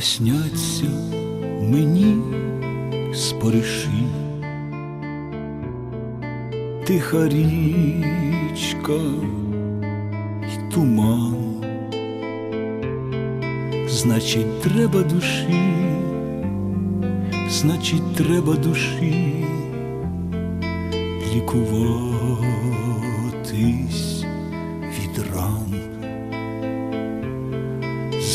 насняться мені спориші, тиха річка й туман, значить, треба душі, значить, треба душі лікуватись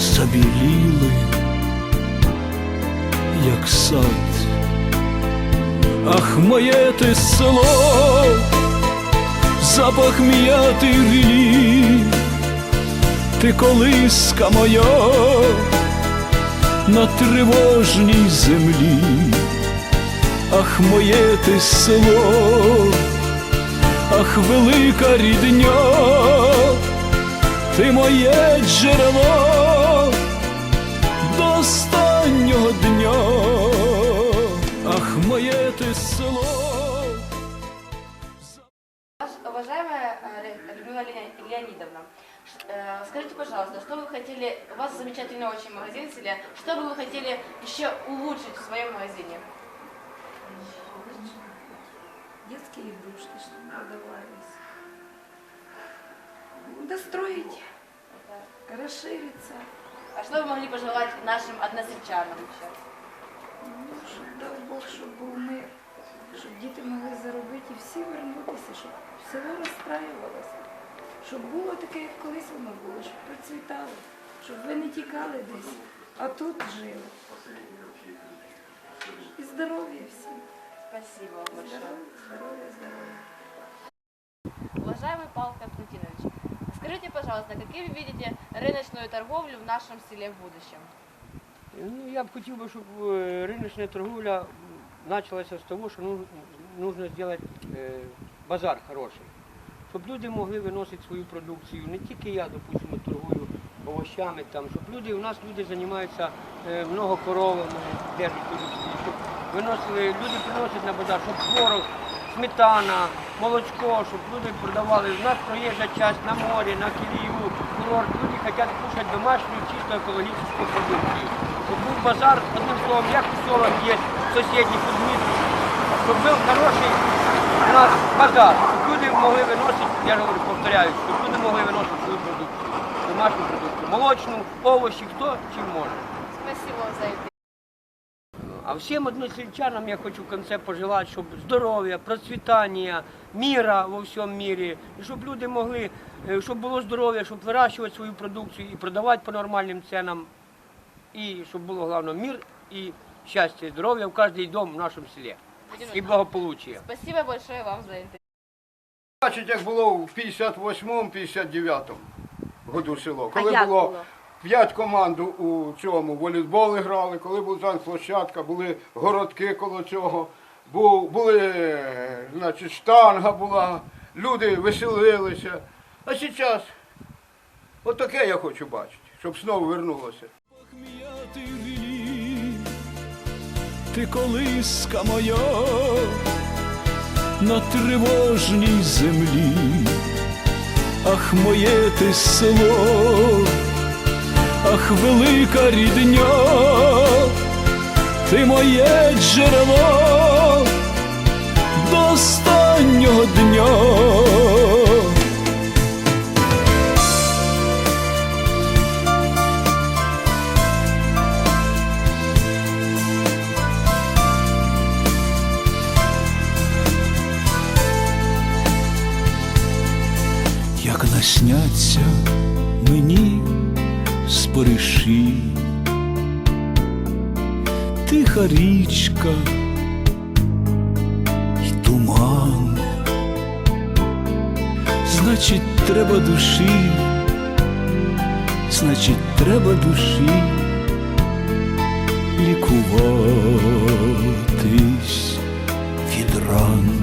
забіліли, як сад. Ах, моє ти село, запах м'ятий рілі, ти колиска моя на тривожній землі. Ах, моє ти село, ах, велика рідня, ти моє джерело Людмила Леони- Леонидовна, э, скажите, пожалуйста, что вы хотели, у вас замечательный очень магазин в селе, что бы вы хотели еще улучшить в своем магазине? Детские игрушки, чтобы продавались. Достроить, расшириться. А что вы могли пожелать нашим односельчанам еще? Ну, щоб дав Бог, був мир, щоб діти могли заробити і всі вернутися, щоб село розстраювалося, щоб було таке, як колись воно було, щоб процвітало, щоб ви не тікали десь, а тут жили. І здоров'я всім. Спасибо вам большое. Здоров'я, здоров'я, здоров'я. Уважаемый Павел Константинович, скажите, пожалуйста, какие вы видите рыночную торговлю в нашем селе в будущем? Ну, я б хотів би, щоб е, риночна торговля почалася з того, ну, нужно е, базар хороший. Щоб люди могли виносити свою продукцію. Не тільки я, допустимо, торгую овощами, там, щоб люди, у нас люди займаються е, много коровами, держать люди приносять на базар, щоб творог, сметана, молочко, щоб люди продавали. У нас проїжджа часть на морі, на Київ, курорт. Люди хочуть кушати домашню, чисто екологічну продукцію. Щоб був базар, одним словом, як у селах є сусідні підмітки, щоб був хороший у нас базар, щоб люди могли виносити, я ж говорю, повторяю, щоб люди могли виносити свою продукцію, домашню продукцію, молочну, овочі, хто чим може. Спасибо за это. А всім односельчанам я хочу в конце пожелати, щоб здоров'я, процвітання, міра во всьому мірі, і щоб люди могли, е, щоб було здоров'я, щоб вирощувати свою продукцію і продавати по нормальним ценам, і щоб було головне мір і щастя, і здоров'я в кожний дом в нашому селі. І благополуччя. Спасибо большое вам за интервью. Бачить, як було в 58-му, 59-му году село. Коли як було було? п'ять команд у цьому волейбол грали, коли була площадка, були городки коло цього, були, значить, штанга була, люди веселилися. А зараз отаке я хочу бачити, щоб знову вернулося ти колиска моя на тривожній землі, ах, моє ти село, ах, велика рідня, ти моє джерело до останнього дня. річка і туман, значить, треба душі, значить, треба душі лікуватись від ран.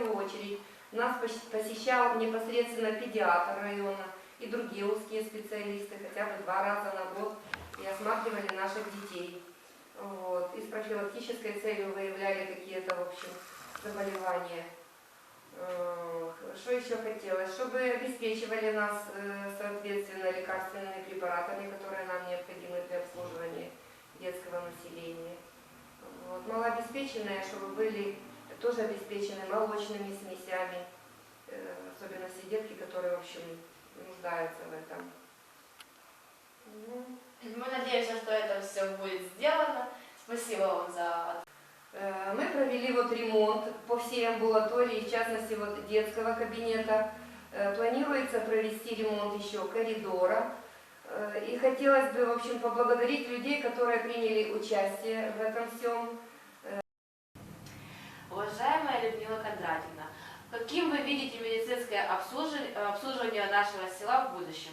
Первую очередь нас пос- посещал непосредственно педиатр района и другие узкие специалисты хотя бы два раза на год и осматривали наших детей. Вот. И с профилактической целью выявляли какие-то, в общем, заболевания. Э, Что еще хотелось? Чтобы обеспечивали нас, э, соответственно, лекарственными препаратами, которые нам необходимы для обслуживания детского населения. Вот, малообеспеченные, чтобы были тоже обеспечены молочными смесями, э, особенно все детки, которые, в общем, нуждаются в этом. Ну, Мы надеемся, что это все будет сделано. Спасибо вам за э, Мы провели вот ремонт по всей амбулатории, в частности вот детского кабинета. Э, Планируется провести ремонт еще коридора. И хотелось бы, в общем, поблагодарить людей, которые приняли участие в этом всем. Уважаемая Людмила Кондратьевна, каким вы видите медицинское обслужи- обслуживание нашего села в будущем?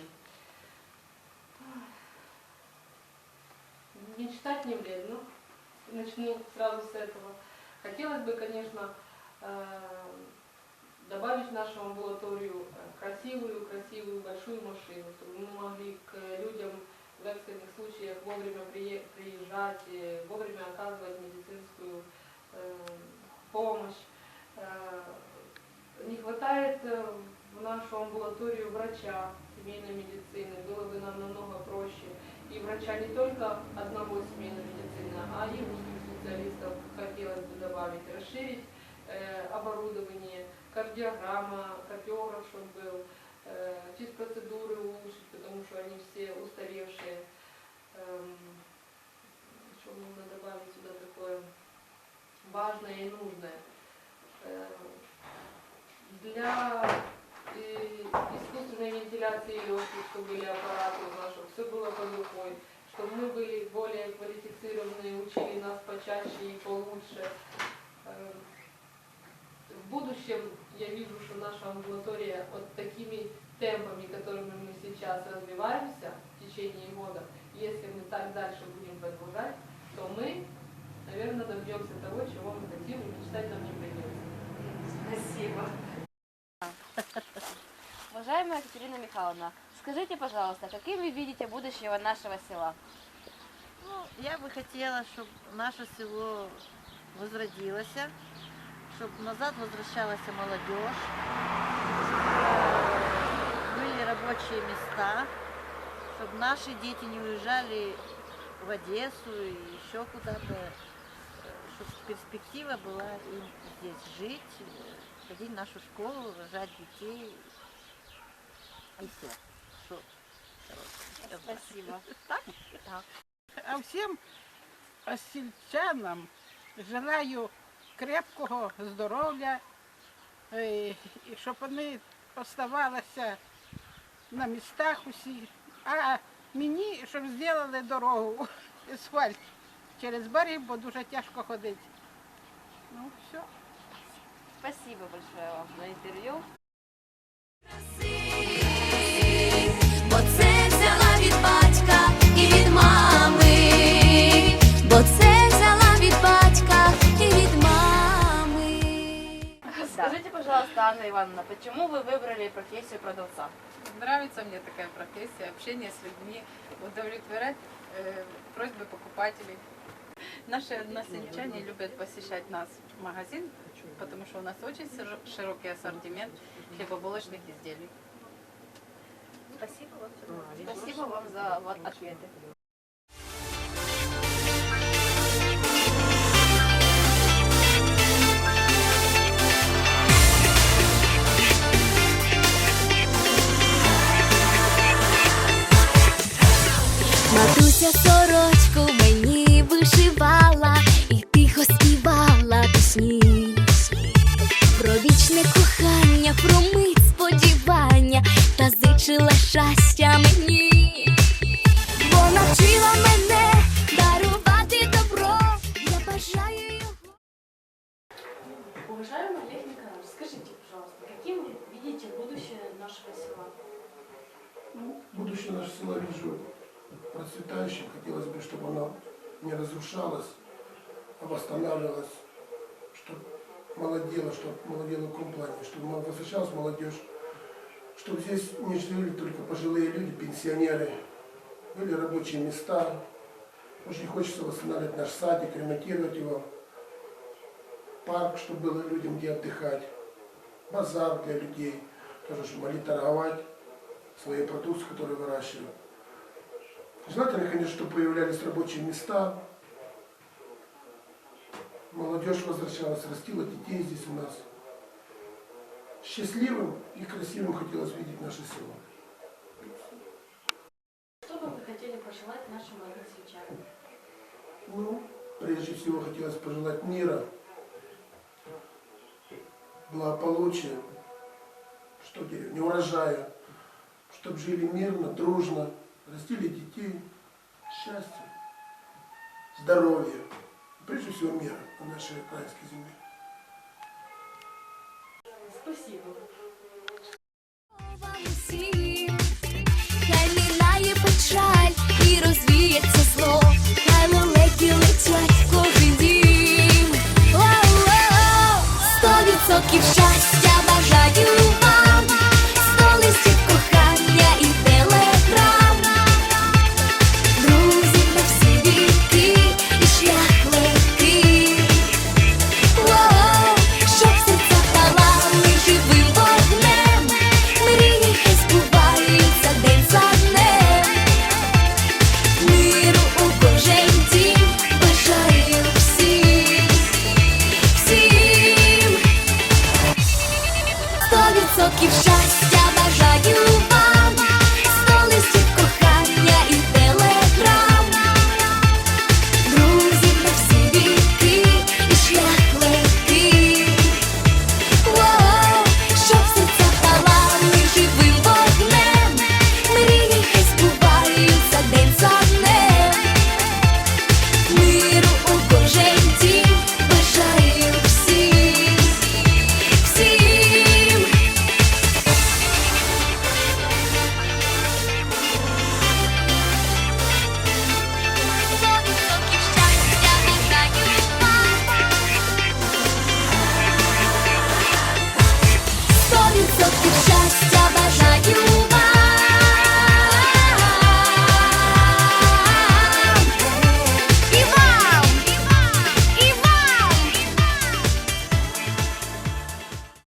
Мечтать не вредно. Начну сразу с этого. Хотелось бы, конечно, э, добавить в нашу амбулаторию э, красивую, красивую большую машину, чтобы мы могли к людям в экстренных случаях вовремя прие- приезжать, э, вовремя оказывать медицинскую э, помощь. Э, Не э, в нашу амбулаторию врача семейной медицины, было бы нам намного проще и врача не только одного семейной медицины, а и узких специалистов хотелось бы добавить, расширить э, оборудование, кардиограмма, кардиограф, чтобы был, э, физпроцедуры улучшить, потому что они все устаревшие. Эм, что нужно добавить сюда такое важное и нужное? Э, для э, искусственной вентиляции легких, чтобы были аппараты у нас, чтобы все было под рукой, чтобы мы были более квалифицированные, учили нас почаще и получше. Э, В будущем я вижу, что наша амбулатория вот такими темпами, которыми мы сейчас развиваемся в течение года, если мы так дальше будем продолжать, то мы, наверное, добьемся того, чего мы хотим, и мечтать нам не придется. Спасибо. Уважаемая Екатерина Михайловна, скажите, пожалуйста, каким вы видите будущего нашего села? Ну, я бы хотела, чтобы наше село возродилось, чтобы назад возвращалась молодежь, э, были рабочие места, чтобы наши дети не уезжали в Одессу и еще куда-то, чтобы перспектива была им здесь жить, э, ходить в нашу школу, рожать детей все. Спасибо. А всім осільчанам желаю крепкого здоров'я, е, і щоб вони оставалися на містах усі. А мені, щоб зробили дорогу, асфальт через берег, бо дуже тяжко ходити. Ну, все. Спасибо большое вам за интервью. Бо це взяла від батька і від мами, бо це взяла від батька і від мами. Скажите, пожалуйста, Анна Ивановна, почему вы выбрали профессию продавца? Нравится мне такая профессия, общение с людьми, удовлетворять э, просьбы покупателей. Наши односельчане любят посещать нас в магазин, потому что у нас очень широ- широкий ассортимент хлебобулочных изделий. Спасибо вам. Спасибо вам за ответы. Чтобы возвращалась молодежь, чтобы здесь не жили только пожилые люди, пенсионеры, были рабочие места. Очень хочется восстанавливать наш садик, ремонтировать его, парк, чтобы было людям где отдыхать, базар для людей, тоже, чтобы могли торговать своей продукцией, которую выращивают. Желательно, конечно, чтобы появлялись рабочие места, молодежь возвращалась, растила детей здесь у нас. Счастливым и красивым хотелось видеть наше село. Что бы вы хотели пожелать нашим односельчанам? Ну, прежде всего хотелось пожелать мира, благополучия, что деревня, урожая, чтобы жили мирно, дружно, растили детей, счастья, здоровья, прежде всего мира на нашей украинской земле. 不行